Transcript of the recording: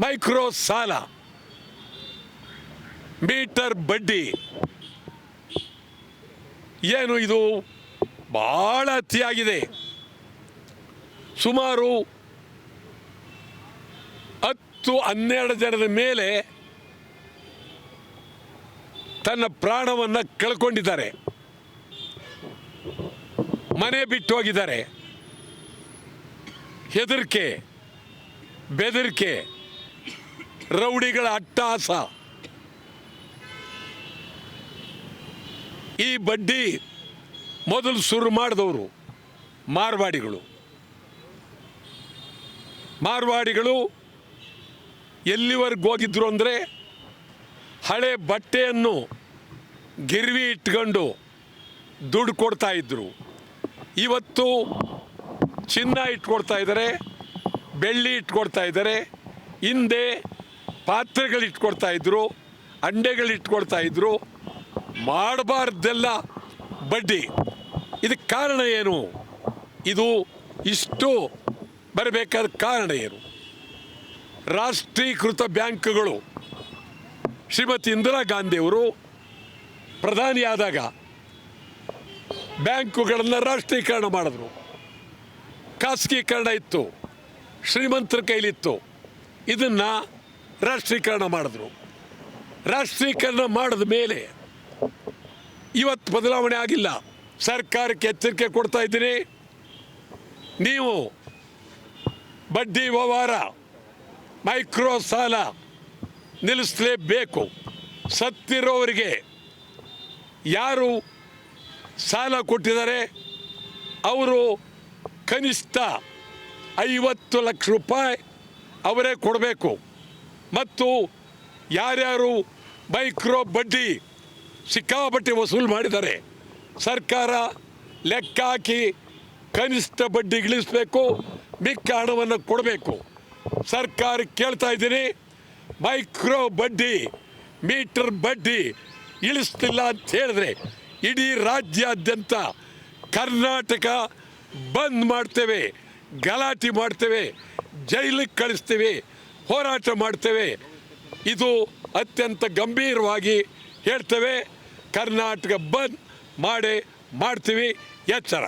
Micro ಸಾಲ metre ಬಡ್ಡಿ. ಏನು ಇದು? ಬಹಳ ಅತಿಯಾಗಿದೆ. ಸುಮಾರು ಹತ್ತು ಹನ್ನೆರಡು ಜನರ ಮೇಲೆ ತನ್ನ ಪ್ರಾಣವನ್ನು ಕಳ್ಕೊಂಡಿದ್ದಾರೆ. ಮನೆ ಬಿಟ್ಟು ಹೋಗಿದ್ದಾರೆ. ಹೆದರಿಕೆ, ಬೆದರಿಕೆ. ರೌಡಿಗಳ ಅಟ್ಟಾಸ. ಈ ಬಡ್ಡಿ ಮೊದಲು ಶುರು ಮಾಡಿದವರು ಮಾರ್ವಾಡಿಗಳು. ಮಾರ್ವಾಡಿಗಳು ಎಲ್ಲಿವರೆಗೂ ಹೋಗಿದ್ರು ಅಂದರೆ ಹಳೆ ಬಟ್ಟೆಯನ್ನು ಗಿರ್ವಿ ಇಟ್ಕೊಂಡು ದುಡ್ಡು ಕೊಡ್ತಾ ಇದ್ರು. ಇವತ್ತು ಚಿನ್ನ ಇಟ್ಕೊಡ್ತಾ ಇದ್ದಾರೆ, ಬೆಳ್ಳಿ ಇಟ್ಕೊಡ್ತಾ ಇದ್ದಾರೆ, ಹಿಂದೆ ಪಾತ್ರೆಗಳು ಇಟ್ಕೊಡ್ತಾ ಇದ್ರು, ಅಂಡೆಗಳು ಇಟ್ಕೊಡ್ತಾ ಇದ್ರು, ಮಾಡಬಾರ್ದೆಲ್ಲ ಬಡ್ಡಿ. ಇದಕ್ಕೆ ಕಾರಣ ಏನು? ಇದು ಇಷ್ಟು ಬರಬೇಕಾದ ಕಾರಣ ಏನು? ರಾಷ್ಟ್ರೀಕೃತ ಬ್ಯಾಂಕ್ಗಳು, ಶ್ರೀಮತಿ ಇಂದಿರಾ ಗಾಂಧಿಯವರು ಪ್ರಧಾನಿಯಾದಾಗ ಬ್ಯಾಂಕುಗಳನ್ನು ರಾಷ್ಟ್ರೀಕರಣ ಮಾಡಿದ್ರು. ಖಾಸಗೀಕರಣ ಇತ್ತು, ಶ್ರೀಮಂತರ ಕೈಲಿತ್ತು. ಇದನ್ನು ರಾಷ್ಟ್ರೀಕರಣ ಮಾಡಿದ್ರು. ರಾಷ್ಟ್ರೀಕರಣ ಮಾಡಿದ ಮೇಲೆ ಇವತ್ತು ಬದಲಾವಣೆ ಆಗಿಲ್ಲ. ಸರ್ಕಾರಕ್ಕೆ ಎಚ್ಚರಿಕೆ ಕೊಡ್ತಾ ಇದ್ದೀನಿ. ನೀವು ಬಡ್ಡಿ ವ್ಯವಹಾರ, ಮೈಕ್ರೋ ಸಾಲ ನಿಲ್ಲಿಸಲೇಬೇಕು. ಸತ್ತಿರೋವರಿಗೆ ಯಾರು ಸಾಲ ಕೊಟ್ಟಿದ್ದಾರೆ? ಅವರು ಕನಿಷ್ಠ ಐವತ್ತು ಲಕ್ಷ ರೂಪಾಯಿ ಅವರೇ ಕೊಡಬೇಕು. ಮತ್ತು ಯಾರ್ಯಾರು ಮೈಕ್ರೋ ಬಡ್ಡಿ ಸಿಕ್ಕಾಪಟ್ಟೆ ವಸೂಲು ಮಾಡಿದ್ದಾರೆ, ಸರ್ಕಾರ ಲೆಕ್ಕ ಹಾಕಿ ಕನಿಷ್ಠ ಬಡ್ಡಿ ಇಳಿಸಬೇಕು, ಮಿಕ್ಕ ಹಣವನ್ನು ಕೊಡಬೇಕು. ಸರ್ಕಾರ ಕೇಳ್ತಾ ಇದ್ದೀನಿ, ಮೈಕ್ರೋ ಬಡ್ಡಿ, ಮೀಟರ್ ಬಡ್ಡಿ ಇಳಿಸ್ತಿಲ್ಲ ಅಂತ ಹೇಳಿದ್ರೆ ಇಡೀ ರಾಜ್ಯಾದ್ಯಂತ ಕರ್ನಾಟಕ ಬಂದ್ ಮಾಡ್ತೇವೆ, ಗಲಾಟೆ ಮಾಡ್ತೇವೆ, ಜೈಲಿಗೆ ಕಳಿಸ್ತೀವಿ. ಹೋರಾಟ ಮಾಡ್ತೇವೆ. ಇದು ಅತ್ಯಂತ ಗಂಭೀರವಾಗಿ ಹೇಳ್ತೇವೆ. ಕರ್ನಾಟಕ ಬಂದ್ ಮಾಡಿ ಮಾಡ್ತೀವಿ. ಎಚ್ಚರ.